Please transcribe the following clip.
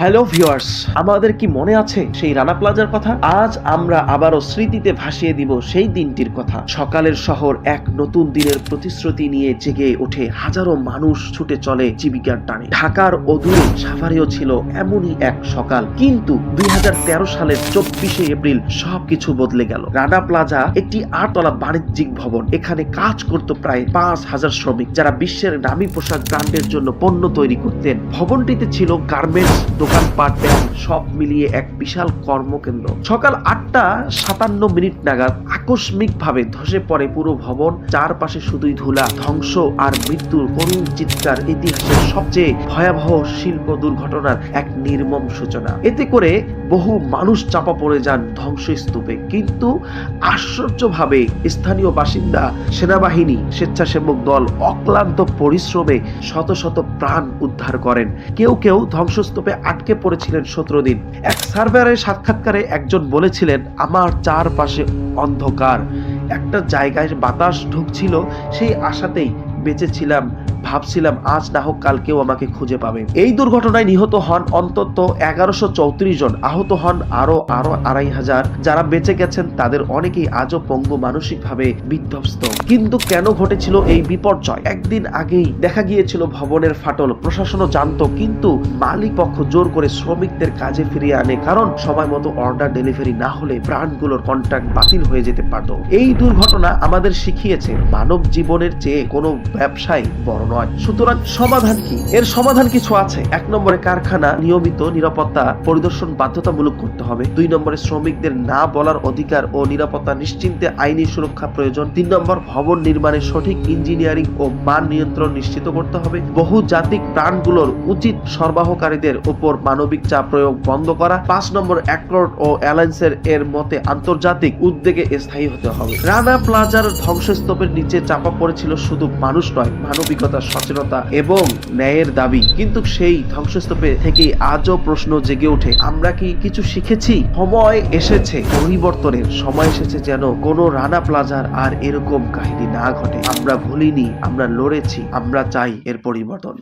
Hello viewers আমাদের কি মনে আছে সেই রানা প্লাজার কথা? আজ আমরা আবারও স্মৃতিতে ভাসিয়ে দিব সেই দিনটির কথা। সকালের শহর এক নতুন দিনের প্রতিশ্রুতি নিয়ে জেগে ওঠে হাজারো মানুষ ছুটে চলে জীবিকার টানে। ঢাকার অদূরে সাভারেও ছিল এমনই এক সকাল। কিন্তু দুই হাজার তেরো সালের চব্বিশে এপ্রিল সবকিছু বদলে গেল। রানা প্লাজা একটি আটতলা বাণিজ্যিক ভবন। এখানে কাজ করত প্রায় পাঁচ হাজার শ্রমিক যারা বিশ্বের নামী পোশাক ব্র্যান্ডের জন্য পণ্য তৈরি করতেন। ভবনটিতে ছিল গার্মেন্টস দোকানপাট ব্যাংক সব মিলিয়ে এক বিশাল কর্মকেন্দ্র। সকাল আটটা সাতান্ন মিনিট নাগাদ আকস্মিক ভাবে ধসে পড়ে পুরো ভবন, চারপাশে শুধুই ধুলা, ধ্বংস আর মৃত্যুর করুণ চিৎকার ইতিহাসের সবচেয়ে ভয়াবহ শিল্প দুর্ঘটনার এক নির্মম সূচনা। এতে করে বহু মানুষ চাপা পড়ে যান ধ্বংসস্তূপে। কিন্তু আশ্চর্যভাবে স্থানীয় বাসিন্দা, সেনাবাহিনী, স্বেচ্ছাসেবক দল অক্লান্ত পরিশ্রমে শত শত প্রাণ উদ্ধার করেন। কেউ কেউ ধ্বংসস্তূপে আটকে পড়েছিলেন সতেরো দিন। এক সার্ভারের সাক্ষাৎকারে একজন বলেছিলেন, আমার চারপাশে অন্ধকার। একটা জায়গায় বাতাস ঢুকছিল, সেই আশাতেই বেঁচেছিলাম। ভাবছিলাম আজ না হোক কাল কেউ আমাকে খুঁজে পাবে। এই দুর্ঘটনায় নিহত হন অন্তত এগারোশো চৌত্রিশ জন। আহত হন আরও আরও আড়াই হাজার। যারা বেঁচে গেছেন, তাদের অনেকেই আজও পঙ্গু মানসিকভাবে বিধ্বস্ত। কিন্তু কেন ঘটেছিল এই বিপর্যয়? একদিন আগেই দেখা গিয়েছিল ভবনের ফাটল। প্রশাসনও জানতো, কিন্তু মালিক পক্ষ জোর করে শ্রমিকদের কাজে ফিরিয়ে আনে, কারণ সময় মতো অর্ডার ডেলিভারি না হলে ব্র্যান্ডগুলোর কন্ট্রাক্ট বাতিল হয়ে যেতে পারত। এই দুর্ঘটনা আমাদের শিখিয়েছে, মানব জীবনের চেয়ে কোনো ব্যবসায় বড় নয়। সুতরাং সমাধান কি? এর সমাধান কিছু আছে। এক নম্বরে কারখানা, নিয়মিত নিরাপত্তা পরিদর্শন বাধ্যতামূলক করতে হবে। দুই নম্বরে শ্রমিকদের না বলার অধিকার ও নিরাপত্তা নিশ্চিন্তে আইনি সুরক্ষা প্রয়োজন। তিন নম্বর, ভবন নির্মাণে সঠিক ইঞ্জিনিয়ারিং ও মান নিয়ন্ত্রণ নিশ্চিত করতে হবে। বহু জাতিক প্রাণগুলোর উচিত সরবরাহকারীদের উপর মানবিক চাপ প্রয়োগ বন্ধ করা। পাঁচ নম্বর, অ্যাকর্ড ও অ্যালায়েন্সের এর মতে আন্তর্জাতিক উদ্যোগে স্থায়ী হতে হবে। রানা প্লাজার ধ্বংসস্তূপের নিচে চাপা পড়েছিল শুধু মানুষ নয়, মানবিকতা সচেতনতা এবং ন্যায়ের দাবি। কিন্তু সেই ধ্বংসস্তূপে থেকেই আজও প্রশ্ন জেগে ওঠে, আমরা কি কিছু শিখেছি? সময় এসেছে, পরিবর্তনের। সময় এসেছে যেন কোনো রানা প্লাজার আর এরকম কাহিনী না ঘটে। আমরা ভুলিনি, আমরা লড়েছি, আমরা চাই এর পরিবর্তন।